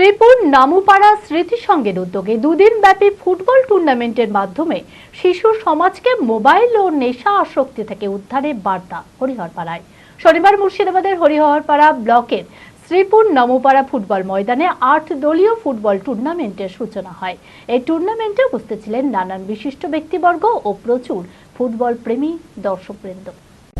শ্রীপুর নামুপাড়া স্মৃতি সঙ্গের উদ্যোগে দুদিন ব্যাপী ফুটবল টুর্নামেন্টের মাধ্যমে শিশু সমাজকে মোবাইল ও নেশা আসক্তি থেকে উদ্ধারে বার্তা হরিহরপাড়ায়। শনিবার মুর্শিদাবাদের হরিহরপাড়া ব্লকের শ্রীপুর নমপাড়া ফুটবল ময়দানে আট দলীয় ফুটবল টুর্নামেন্টের সূচনা হয়। এই টুর্নামেন্টে উপস্থিত ছিলেন নানান বিশিষ্ট ব্যক্তিবর্গ ও প্রচুর ফুটবল প্রেমী দর্শকবৃন্দ।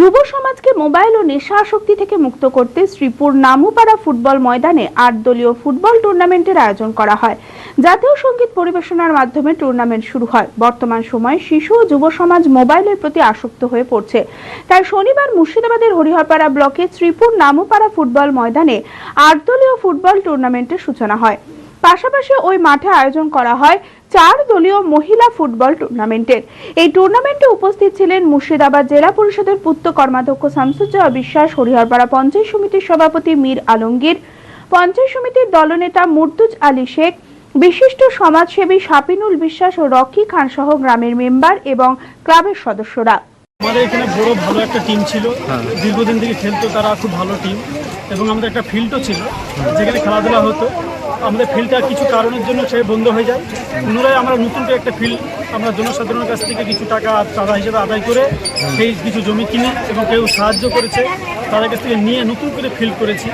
যুব সমাজকে মোবাইল ও নেশা আসক্তি থেকে মুক্ত করতে শ্রীপুর নামুপাড়া ফুটবল ময়দানে আট দলীয় ফুটবল টুর্নামেন্টের আয়োজন করা হয়। জাতীয় সংগীত পরিবেশনার মাধ্যমে টুর্নামেন্ট শুরু হয়। বর্তমান সময়ে শিশু ও যুব সমাজ মোবাইলের প্রতি আসক্ত হয়ে পড়ছে। তাই শনিবার মুর্শিদাবাদের হরিহরপাড়া ব্লকে শ্রীপুর নামুপাড়া ফুটবল ময়দানে আট দলীয় ফুটবল টুর্নামেন্টের সূচনা হয়। পাশাপাশি ওই মাঠে আয়োজন করা হয় চার দলীয় মহিলা ফুটবল টুর্নামেন্টের। এই টুর্নামেন্টে উপস্থিত ছিলেন মুর্শিদাবাদ জেলা পরিষদের পূর্ত কর্মাধ্যক্ষ শামসুজ্জোহা বিশ্বাস হরিহরপাড়া পঞ্চায়েত সমিতির সভাপতি মীর আলমগীর পঞ্চায়েত সমিতির দলনেতা মুর্তুজ আলী শেখ বিশিষ্ট সমাজসেবী সাপিনুল বিশ্বাস ও রকি খান সহ গ্রামের মেম্বার এবং ক্লাবের সদস্যরা। আমাদের এখানে বড় ভালো একটা টিম ছিল। দীর্ঘদিন থেকে খেলতো তারা খুব ভালো টিম এবং আমাদের একটা ফিল্ডও ছিল যেখানে খেলাধুলা হতো। আমাদের ফিল্ডটা কিছু কারণের জন্য সে বন্ধ হয়ে যায়। পুনরায় আমরা নতুন করে একটা ফিল্ড আমরা জনসাধারণের কাছ থেকে কিছু টাকা চাঁদা হিসেবে আদায় করে সেই কিছু জমি কিনে এবং কেউ সাহায্য করেছে, তাদের কাছ থেকে নিয়ে নতুন করে ফিল্ড করেছি।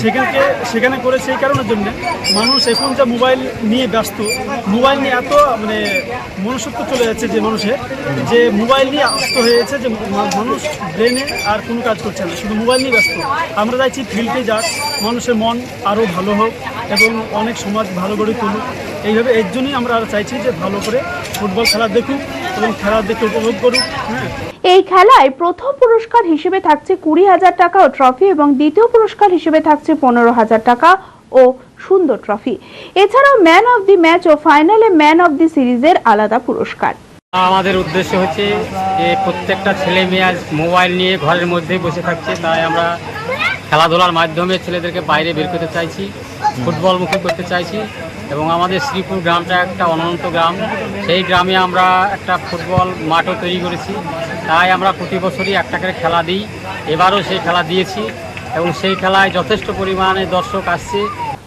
সেখানকে, সেখানে করেছে এই কারণের জন্য মানুষ এখন যা মোবাইল নিয়ে ব্যস্ত, মোবাইল নিয়ে এত মানে মনুষ্যত্ব চলে যাচ্ছে যে মানুষের, যে মোবাইল নিয়ে আসতে হয়েছে যে মানুষ ব্রেনে আর কোনো কাজ করছে না, শুধু মোবাইল নিয়ে ব্যস্ত। আমরা চাইছি ফিল্ডে যাক, মানুষের মন আরও ভালো হোক। এবং অনেক সমাজ ভালো করে তুলুক। এইভাবে এর জন্যই আমরা আর চাইছি যে ভালো করে ফুটবল খেলা দেখুক এবং খেলা দেখে উপভোগ করুক হ্যাঁ। এই খেলায় প্রথম পুরস্কার হিসেবে থাকছে কুড়ি হাজার টাকা ও ট্রফি এবং দ্বিতীয় পুরস্কার হিসেবে থাকছে পনেরো হাজার টাকা ও সুন্দর ট্রফি। এছাড়াও ম্যান অফ দি ম্যাচ ও ফাইনালে ম্যান অফ দি সিরিজের আলাদা পুরস্কার। আমাদের উদ্দেশ্য হচ্ছে যে প্রত্যেকটা ছেলে মেয়ে আজ মোবাইল নিয়ে ঘরের মধ্যেই বসে থাকছে তাই আমরা খেলাধুলার মাধ্যমে ছেলেদেরকে বাইরে বের করতে চাইছি। ফুটবলমুখী করতে চাইছি এবং আমাদের শ্রীপুর গ্রামটা একটা অনন্ত গ্রাম। সেই গ্রামে আমরা একটা ফুটবল মাঠও তৈরি করেছি। তাই আমরা প্রতি বছরই একটা করে খেলা দিই। এবারও সেই খেলা দিয়েছি এবং সেই খেলায় যথেষ্ট পরিমাণে দর্শক আসছে।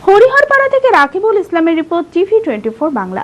হরিহরপাড়া থেকে রাকিবুল ইসলামের report TV twenty Bangla.